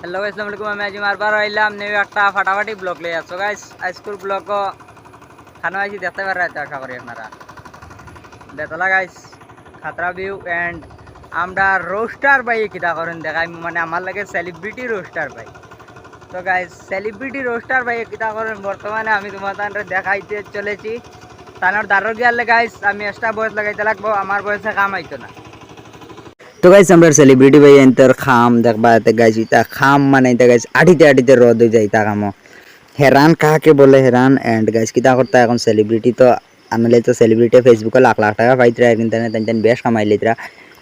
Hello guys আসসালামু আলাইকুম আমি আজি মারবার আইলাম নিউ একটা ফাটাফাটি ব্লগ লই আছো গাইস আজকুর ব্লগ খানো আইছি, দেখতে পারা তো আশা করি আপনারা। বেতলা গাইস খাতরা ভিউ এন্ড আমরা রোস্টার বাই কিতা করেন দেখাই। মানে আমার লাগে সেলিব্রিটি রোস্টার বাই তো গাইস সেলিব্রিটি রোস্টার বাই কিতা করেন? বর্তমানে আমি তোমার তানরে দেখাইতে চলেছি। তানোর দারোর গিয়ালে গাইস আমি এক্সট্রা বয়স লাগাইতে লাগবো, আমার বয়সে কাম আইতো না। তো গাইস আমরা সেলিব্রিটি ভাই এন্তর খাম দেখবা এতে গাইস ইতা খাম মানে ইতা গাইস আটিতে আটিতে রদ হয়ে যায়, ইতা কামো হেরান কাকে বলে হেরান? এন্ড গাইস কিতা করতে এখন সেলিব্রিটি তো আনলে তো সেলিব্রিটি ফেসবুকে লাখ লাখ টাকা পাইতরা কিন্তু তেন বেশ কামাইলে ইতরা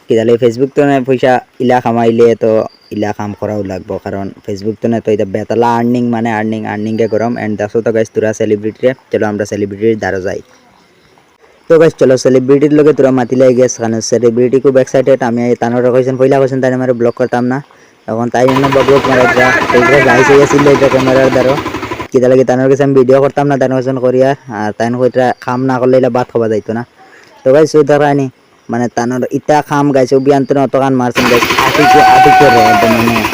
কিতালে ফেসবুক তো না পয়সা ইলা কামাইলে তো ইলা কাম করাও লাগবো, কারণ ফেসবুক তো না তো এটা বেতলা আর্নিং মানে আর্নিং আর্নিং কে গরম এন্ড দেখো তো গাইস তোরা সেলিব্রিটি চলো আমরা সেলিব্রিটির দ্বারা যাই। তো গাইস চলো সেলিব্রিটির লগে তোরা মাতি লাই গেছ কারণ সেলিব্রিটি খুব এক্সাইটেড আমি তানোর কইছেন পয়লা কইছেন তাই আমার ব্লক করতাম না। এখন তাই জন্য ব্লক মারা যা এইটা গাইস হইছিল এটা ক্যামেরার দ্বারা কিতা লাগে তানোর কাছে আমি ভিডিও করতাম না তানোর কাছে করিয়া আর তাই কইটা কাম না করলে এটা বাদ খাওয়া যাইতো না। তো গাইস ওই ধরানি মানে তানোর ইটা খাম গাইছে অভিয়ান্তর অত গান মারছেন গাইস আটিকে আটিকে রদ মানে।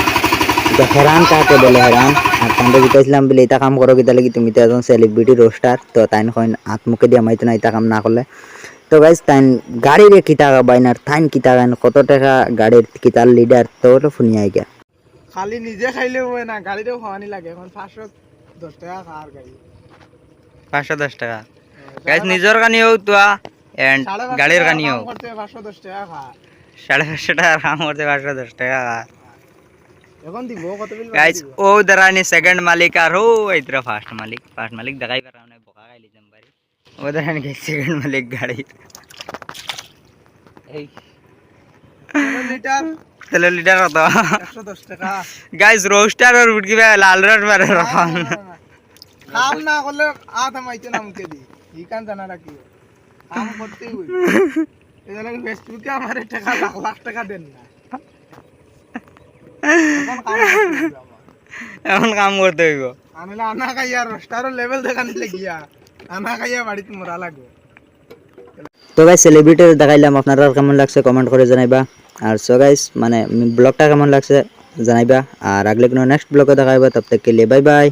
এটা হেরান কাকে বলে হেরান আর তান্ডে জিতাইছিলাম বলে এটা কাম করো কিতা লাগি তুমি তো একজন সেলিব্রিটি রোস্টার তো তাইন কইন হাত মুখে দিয়ে মাইতো না এটা কাম না করলে তো গাইস তাইন গাড়ির কিতা বাইনার তাইন কিতা গান কত টাকা গাড়ির কিতার লিডার তো হলো ফুনিয়াই গা খালি নিজে খাইলেও হয় না গাড়িতেও খাওয়ানি লাগে এখন পাঁচশো দশ টাকা খাওয়ার গাড়ি। পাঁচশো দশ টাকা। গাইস নিজের গানিও তো এন্ড গাড়ির করতে পাঁচশো দশ টাকা খা সাড়ে পাঁচশো টাকা কাম করতে পাঁচশো দশ টাকা এখন দিব কত বিল গাইস ও দাঁড়ানি সেকেন্ড মালিক আর ও এইতরা ফার্স্ট মালিক ফার্স্ট মালিক দেখাই পারা না বোকা গাইলি জম্বারি ও দাঁড়ানি গাইস সেকেন্ড মালিক গাড়ি এই লিটার তেলে লিটার কত একশো দশ টাকা গাইস রোস্টার আর উঠকি লাল রস মারে রকম কাম না করলে আধ আমাইতে না মুখে দি ই কান জানা রাখি কাম করতেই হই এটা লাগে ফেসবুকে আমার টাকা লাখ লাখ টাকা দেন না এখন কাম করতে হইবে। আনলে আনা খাইয়া রোস্টারও লেভেল দেখা নিলে গিয়া আনা খাইয়া বাড়িতে মরা লাগবে। তো গাইস সেলিব্রিটি দেখাইলাম আপনারা কেমন লাগছে কমেন্ট করে জানাইবা। আর সো গাইস মানে ব্লগটা কেমন লাগছে জানাইবা। আর আগলে কোনো নেক্সট ব্লগে দেখাইবা তব থেকে বাই বাই